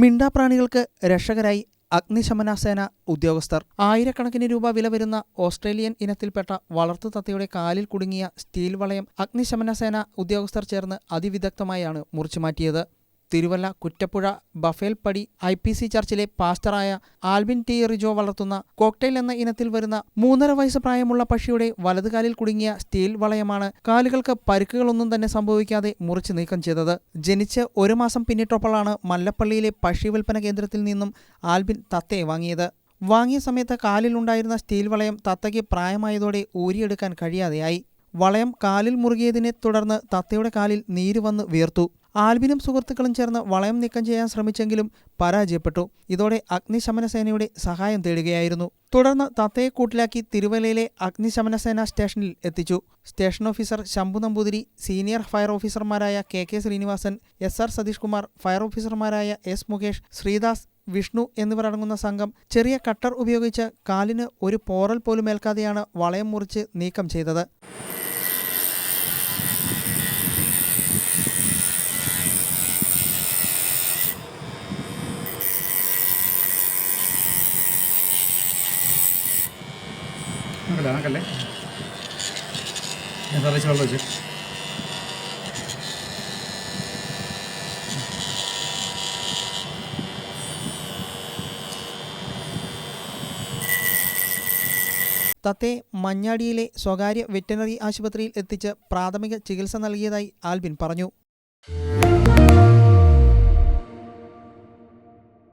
മിണ്ടാപ്രാണികൾക്ക് രക്ഷകരായി അഗ്നിശമന സേന ഉദ്യോഗസ്ഥർ. ആയിരക്കണക്കിന് രൂപ വില വരുന്ന ഓസ്ട്രേലിയൻ ഇനത്തിൽപ്പെട്ട വളർത്തു തത്തയുടെ കാലിൽ കുടുങ്ങിയ സ്റ്റീൽ വളയം അഗ്നിശമന സേന ഉദ്യോഗസ്ഥർ ചേർന്ന് അതിവിദഗ്ധമായാണ് മുറിച്ചുമാറ്റിയത്. തിരുവല്ല കുറ്റപ്പുഴ ബഫേൽപ്പടി ഐ പി സി ചർച്ചിലെ പാസ്റ്ററായ ആൽബിൻ ടി റിജോ വളർത്തുന്ന കോക്ടെയിൽ എന്ന ഇനത്തിൽ വരുന്ന മൂന്നര വയസ്സ് പ്രായമുള്ള പക്ഷിയുടെ വലതുകാലിൽ കുടുങ്ങിയ സ്റ്റീൽ വളയമാണ് കാലുകൾക്ക് പരുക്കുകളൊന്നും തന്നെ സംഭവിക്കാതെ മുറിച്ച് നീക്കം ചെയ്തത്. ജനിച്ച് ഒരു മാസം പിന്നിട്ടപ്പോഴാണ് മല്ലപ്പള്ളിയിലെ പക്ഷി വിൽപ്പന കേന്ദ്രത്തിൽ നിന്നും ആൽബിൻ തത്തയെ വാങ്ങിയത്. വാങ്ങിയ സമയത്ത് കാലിലുണ്ടായിരുന്ന സ്റ്റീൽ വളയം തത്തയ്ക്ക് പ്രായമായതോടെ ഊരിയെടുക്കാൻ കഴിയാതെയായി. വളയം കാലിൽ മുറുകിയതിനെ തുടർന്ന് തത്തയുടെ കാലിൽ നീര് വന്ന് വീർത്തു ആൽബിനും സുഹൃത്തുക്കളും ചേർന്ന് വളയം നീക്കം ചെയ്യാൻ ശ്രമിച്ചെങ്കിലും പരാജയപ്പെട്ടു. ഇതോടെ അഗ്നിശമന സേനയുടെ സഹായം തേടുകയായിരുന്നു. തുടർന്ന് തത്തയെ കൂട്ടിലാക്കി തിരുവല്ലയിലെ അഗ്നിശമന സേന സ്റ്റേഷനിൽ എത്തിച്ചു. Station officer Shambhu Namboothiri senior fire ഓഫീസർമാരായ K K Srinivasan S R Satheesh Kumar fire ഓഫീസർമാരായ എസ് മുകേഷ് ശ്രീദാസ് വിഷ്ണു എന്നിവർ അടങ്ങുന്ന സംഘം ചെറിയ കട്ടർ ഉപയോഗിച്ച് കാലിന് ഒരു പോറൽ പോലും ഏൽക്കാതെയാണ് വളയം മുറിച്ച് നീക്കം ചെയ്തത്. ആക്കല്ലേ? ഞാൻ തറച്ച് വെള്ളം തത്തെ മഞ്ഞാടിയിലെ സ്വകാര്യ വെറ്റിനറി ആശുപത്രിയിൽ എത്തിച്ച് പ്രാഥമിക ചികിത്സ നൽകിയതായി ആൽബിൻ പറഞ്ഞു.